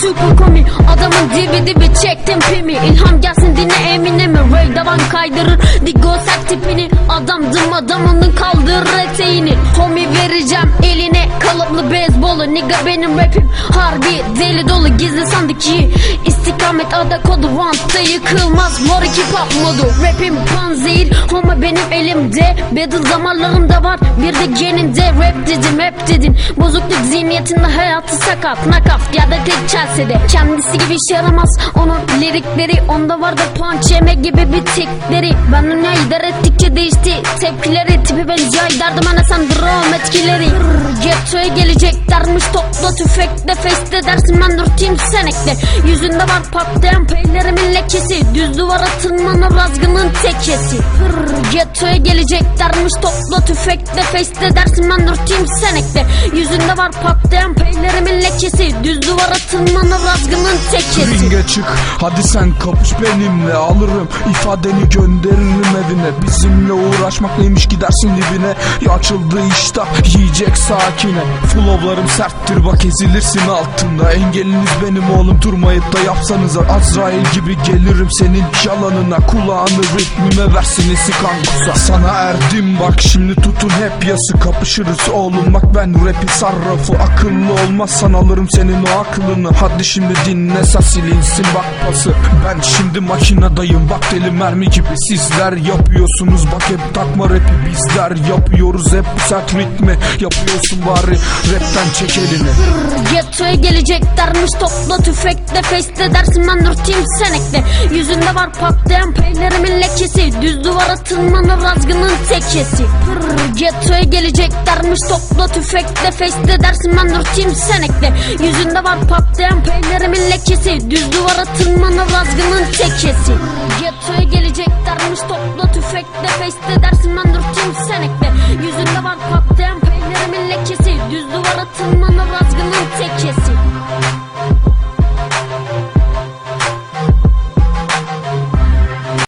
super komik Adamın dibi dibi çektim pimi. İlham gelsin dinle Eminem'i Ray davan kaydırır Digo sert tipini. Adamdım adamının kaldır Nigga benim rapim harbi deli dolu Gizli sandık iyi İstikamet ada kodu Vantta yıkılmaz mor iki pop modu. Rapim panzehir Homa benim elimde. Battle zamanlarımda var bir de geninde. Rap dedim hep dedin Bozukluk zihniyetinde hayatı sakat Nakaf. Ya da tek Chelsea'de Kendisi gibi iş yaramaz Onun lirikleri onda vardı punch yeme gibi bir tikleri Ben dünyayı idare ettikçe değişti Tepkileri. Tipi benziyor derdim ana sen drone etkileri. Getto'ya geleceklermiş topla tüfekle Feste dersin ben dürteyim senekle. Yüzünde var patlayan peylerimin lekesi. Düz duvara tırmanır razgının tekesi. Brr, Getto'ya geleceklermiş topla tüfekle Feste dersin ben dürteyim senekle. Yüzünde var patlayan peylerimin lekesi. Düz duvara tırmanır razgının tekesi. Ringe çık hadi sen kapış benimle. Alırım ifadeni gönderirim evine. Bizimle uğraşmak neymiş gidersin dibine. Ya açıldı iştah yiyecek sakine. Flowlarım serttir bak ezilirsin altında. Engeliniz benim oğlum. Durmayıp da yapsanıza Azrail gibi gelirim senin yalanına Kulağını ritmime versin esi kankusa Sana erdim bak şimdi tutun hep yası. Kapışırız oğlum bak ben rapi sarrafı. Akıllı olmazsan alırım senin o aklını. Hadi şimdi dinle silinsin bak pası. Ben şimdi makinadayım bak deli mermi gibi. Sizler yapıyorsunuz bak hep takma rapi. Bizler yapıyoruz hep sert ritmi Yapıyorsun bari. Rapten çek elini. Getto'ya geleceklermiş topla tüfekle. Feste dersin ben dürteyim senekle. Yüzünde var patlayan peylerimin lekesi. Düz duvara tırmanır razgının tekesi. Pırr, Getto'ya geleceklermiş topla tüfekle. Feste dersin ben dürteyim senekle. Yüzünde var patlayan peylerimin lekesi. Düz duvara tırmanır razgının tekesi. Getto'ya geleceklermiş topla tüfekle. Feste dersin ben dürteyim senekle